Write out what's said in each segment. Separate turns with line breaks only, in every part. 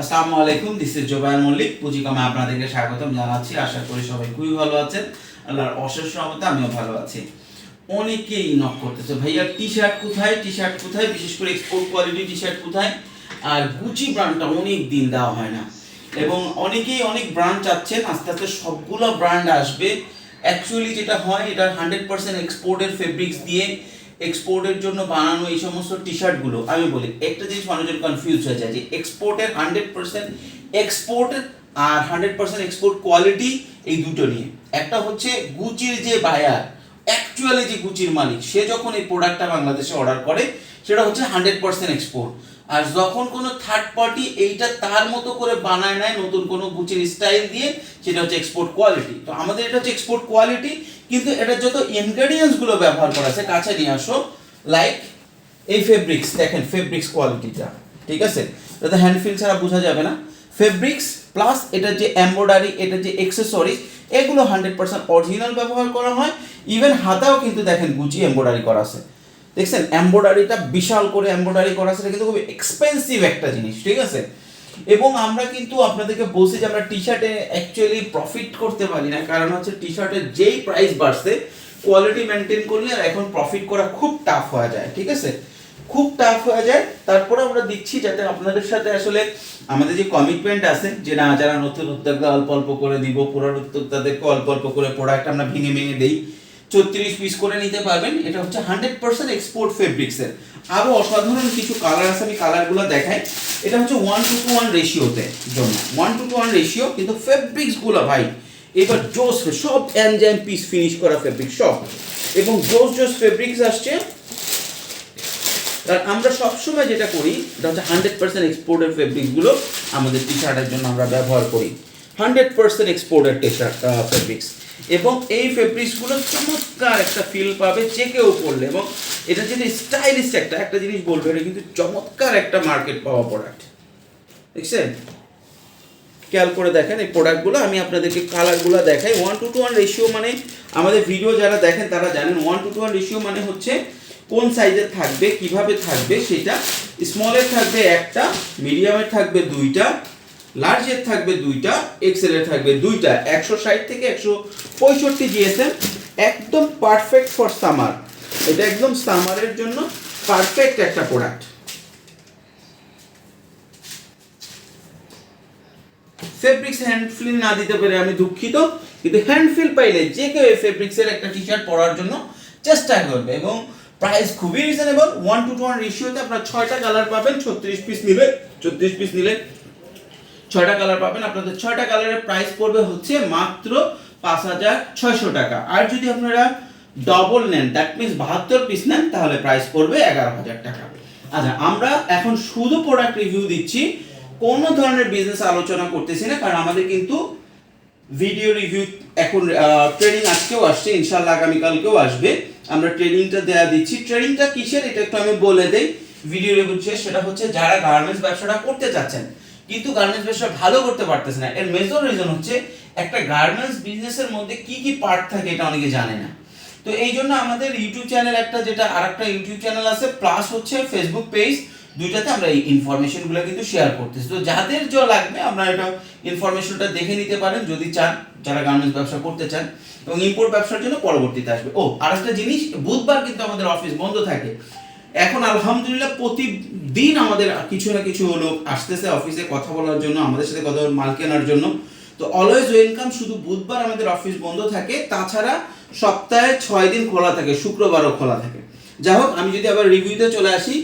আসসালামু আলাইকুম this is Zobayer Mallick, পুঁজিকমে আপনাদেরকে স্বাগতম জানাচ্ছি। আশা করি সবাই খুবই ভালো আছেন। আল্লাহর অশেষ রহমতে আমিও ভালো আছি। অনেকেই নক করতেছে, ভাইয়া টি শার্ট কোথায়? টি শার্ট কোথায়? বিশেষ করে এক্সপোর্ট কোয়ালিটি টি শার্ট কোথায়? আর গুচি ব্র্যান্ডটা অনেক দিন দেওয়া হয় না। এবং অনেকেই অনেক ব্র্যান্ড চাচ্ছেন, আস্তে আস্তে সবগুলো ব্র্যান্ড আসবে। অ্যাকচুয়ালি যেটা হয় এটা হান্ড্রেড পার্সেন্ট এক্সপোর্টের ফেব্রিক্স দিয়ে এক্সপোর্টের জন্য বানানো এই সমস্ত টি শার্টগুলো আমি বলি, একটা জিনিস মানুষজন কনফিউজ হয়ে যায় যে এক্সপোর্টের হান্ড্রেড পার্সেন্ট এক্সপোর্ট আর হান্ড্রেড পার্সেন্ট এক্সপোর্ট কোয়ালিটি এই দুটো নিয়ে। একটা হচ্ছে গুচির যে বায়ার অ্যাকচুয়ালি যে গুচির মালিক, সে যখন এই প্রোডাক্টটা বাংলাদেশে অর্ডার করে, সেটা হচ্ছে হান্ড্রেড পার্সেন্ট এক্সপোর্ট আর যখন কোনো থার্ড পার্টি এইটা তার মতো করে বানায় নেয় নতুন কোনো গুচির স্টাইল দিয়ে, সেটা হচ্ছে এক্সপোর্ট কোয়ালিটি তো আমাদের এটা হচ্ছে এক্সপোর্ট কোয়ালিটি কিন্তু এটার যত ইনগ্রেডিয়েন্টসগুলো ব্যবহার করা আছে, কাছে নিয়ে আসো লাইক এই ফেব্রিক্স দেখেন ফেব্রিক্স কোয়ালিটিটা ঠিক আছে? এটা হ্যান্ড ফিল ছাড়া বোঝা যাবে না। ফেব্রিক্স প্লাস এটা যে এমব্রয়ডারি এটা যে এক্সেসরিজ এগুলো হান্ড্রেড পার্সেন্ট অরিজিনাল ব্যবহার করা হয়। ইভেন হাতাও কিন্তু দেখেন গুচি এমব্রয়ডারি করা আছে। দেখছেন? এমব্রয়ডারিটা বিশাল করে এমব্রয়ডারি করা আছে, এটা কিন্তু খুব এক্সপেন্সিভ একটা জিনিস, ঠিক আছে? এবং আমরা কিন্তু আপনাদেরকে বলছি যে আমরা টি শার্টে অ্যাকচুয়ালি প্রফিট করতে পারি না। কারণ হচ্ছে টি শার্টের যেই প্রাইস বাড়ছে কোয়ালিটি মেনটেন করলে এখন প্রফিট করা খুব টাফ হয়ে যায়, ঠিক আছে? খুব টাফ হয়ে যায়। তারপরে আমরা দিচ্ছি যাতে আপনাদের সাথে আসলে আমাদের যে কমিটমেন্ট আছে, যে না, যারা নতুন উদ্যোক্তা, অল্প অল্প করে দিব, পুরান উদ্যোক্তাদেরকে অল্প অল্প করে প্রোডাক্ট আমরা ভেঙে ভেঙে দিই, চৌত্রিশ পিস করে নিতে পারবেন। এটা হচ্ছে হান্ড্রেড পার্সেন্ট এক্সপোর্ট ফেব্রিক্সের আরও অসাধারণ কিছু কালার আছে, আমি কালারগুলো দেখাই। এটা হচ্ছে ওয়ান টু টু ওয়ান রেশিওতে জন্য one two two one ratio কিন্তু ফেব্রিক্সগুলো ভাই, এবার জোস সব অ্যানজাইম পিস ফিনিশ করা ফেব্রিক সব। এবং জোস জোস ফেব্রিক্স আসছে। আর আমরা সবসময় যেটা করি, এটা হচ্ছে হান্ড্রেড পার্সেন্ট এক্সপোর্টের ফেব্রিক্সগুলো আমাদের টি শার্টের জন্য আমরা ব্যবহার করি। হান্ড্রেড পার্সেন্ট এক্সপোর্টের টি শার্ট ফেব্রিক্স এবং এই ফেব্রিক্সগুলো চমৎকার একটা ফিল পাবে যে কেউ পরলে। এবং এটা যেটা স্টাইলিশ একটা একটা জিনিস বলবে, এটা কিন্তু চমৎকার একটা মার্কেট পাওয়া প্রোডাক্ট দেখছেন? খেয়াল করে দেখেন এই প্রোডাক্টগুলো আমি আপনাদেরকে কালারগুলো দেখাই। One two two one ratio মানে আমাদের ভিডিও যারা দেখেন, তারা জানেন one two two one ratio মানে হচ্ছে কোন সাইজের থাকবে, কীভাবে থাকবে সেটা। স্মলের থাকবে একটা মিডিয়ামের থাকবে দুইটা লার্জের থাকবে দুইটা এক্সেলের থাকবে দুইটা। একশো ষাট থেকে একশো পঁয়ষট্টি জিএসএম একদম পারফেক্ট ফর সামার এটা একদম সামারের জন্য পারফেক্ট একটা প্রোডাক্ট ফেব্রিক্স হ্যান্ড ফিল না দিতে পেরে আমি দুঃখিত, কিন্তু হ্যান্ড ফিল পাইলে যে কেউ এই ফেব্রিক্সের একটা টি শার্ট পরার জন্য চেষ্টা করবে এবং প্রাইস খুবই reasonable one two two one রেশিওতে আপনার ছয়টা কালার পাবেন, ছত্রিশ পিস নিলে, ছত্রিশ পিস নিলে ছয়টা কালার পাবেন। আপনাদের ছয়টা কালারের প্রাইস পড়বে হচ্ছে মাত্র পাঁচ হাজার ছয়শো টাকা। আর যদি আপনারা ডবল নেন দ্যাট মিনস বাহাত্তর পিস নেন, তাহলে প্রাইস পড়বে এগারো হাজার টাকা। আচ্ছা আমরা এখন শুধু প্রোডাক্ট রিভিউ দিচ্ছি, কোনো ধরনের বিজনেস আলোচনা করতেছি না, কারণ আমাদের কিন্তু ভিডিও রিভিউ এখন ট্রেনিং আজকেও আসছে ইনশাল্লাহ আগামীকালকেও আসবে। আমরা ট্রেনিংটা দেওয়া দিচ্ছি। ট্রেনিংটা কিসের? এটা একটু আমি বলে দেই। ভিডিও রিভিউ সেটা হচ্ছে যারা গার্মেন্টস ব্যবসাটা করতে চাচ্ছেন, কিন্তু গার্মেন্টস ব্যবসা ভালো করতে পারতেছে না। এর মেজর রিজন হচ্ছে একটা গার্মেন্টস বিজনেসের মধ্যে কি কি পার্ট থাকে এটা অনেকে জানে না। তো এই জন্য আমাদের ইউটিউব চ্যানেল একটা যেটা আর একটা ইউটিউব চ্যানেল আছে প্লাস হচ্ছে ফেসবুক পেজ দুইটাতে আমরা এই ইনফরমেশনগুলো কিন্তু শেয়ার করতেছি। তো যাদের যা লাগবে আমরা এটা ইনফরমেশনটা দেখে নিতে পারেন, যদি চান, যারা গার্মেন্টস ব্যবসা করতে চান, এবং ইম্পোর্ট ব্যবসার জন্য পরবর্তীতে আসবে। ও, আরেকটা জিনিস, বুধবার কিন্তু আমাদের অফিস বন্ধ থাকে। এখন আলহামদুলিল্লাহ প্রতিদিন আমাদের কিছু না কিছু লোক আসতেছে অফিসে কথা বলার জন্য, আমাদের সাথে কথা মাল কেনার জন্য। তো অলওয়েজ ওয়েলকাম শুধু বুধবার আমাদের অফিস বন্ধ থাকে। তাছাড়া সপ্তাহে ছয় দিন খোলা থাকে, শুক্রবারও খোলা থাকে। যাই হোক, আমি যদি আবার রিভিউতে চলে আসি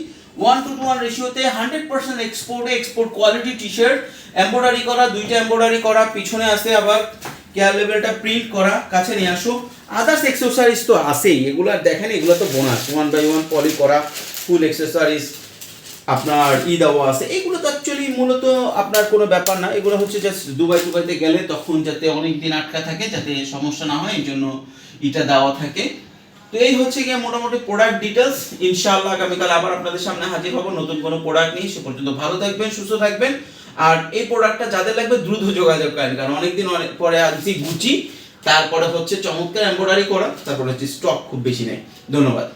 ওয়ান টু ওয়ান রেশিওতে hundred percent এক্সপোর্টে export quality T shirt embroidery করা, দুইটা এম্ব্রয়ডারি করা, পিছনে আছে আবার কেয়ার লেভেলটা প্রিন্ট করা, কাছে নিয়ে আসো আদার্স এক্সেসরিজ তো আছেই, এগুলো দেখেন, এগুলো তো bonus one by one poly করা ফুল এক্সেসরিজ আপনার ই দেওয়া আছে, এগুলো তো অ্যাকচুয়ালি মূলত আপনার কোনো ব্যাপার না। এগুলো হচ্ছে জাস্ট দুবাই দুবাইতে গেলে তখন যাতে অনেক দিন আটকা থাকে, যাতে সমস্যা না হয় এই জন্য ইটা দেওয়া থাকে। তো এই হচ্ছে গিয়ে মোটামুটি প্রোডাক্ট ডিটেলস ইনশাআল্লাহ আগামীকাল আবার আপনাদের সামনে হাজির হব, নতুন কোনো প্রোডাক্ট নিয়ে। সে পর্যন্ত ভালো থাকবেন, সুস্থ থাকবেন। আর এই প্রোডাক্টটা যাদের লাগবে দ্রুত যোগাযোগ করেন, কারণ অনেকদিন অনেক পরে আসছি গুচি তারপরে হচ্ছে চমৎকার এম্ব্রয়ডারি করা, তারপরে হচ্ছে স্টক খুব বেশি নেই। ধন্যবাদ।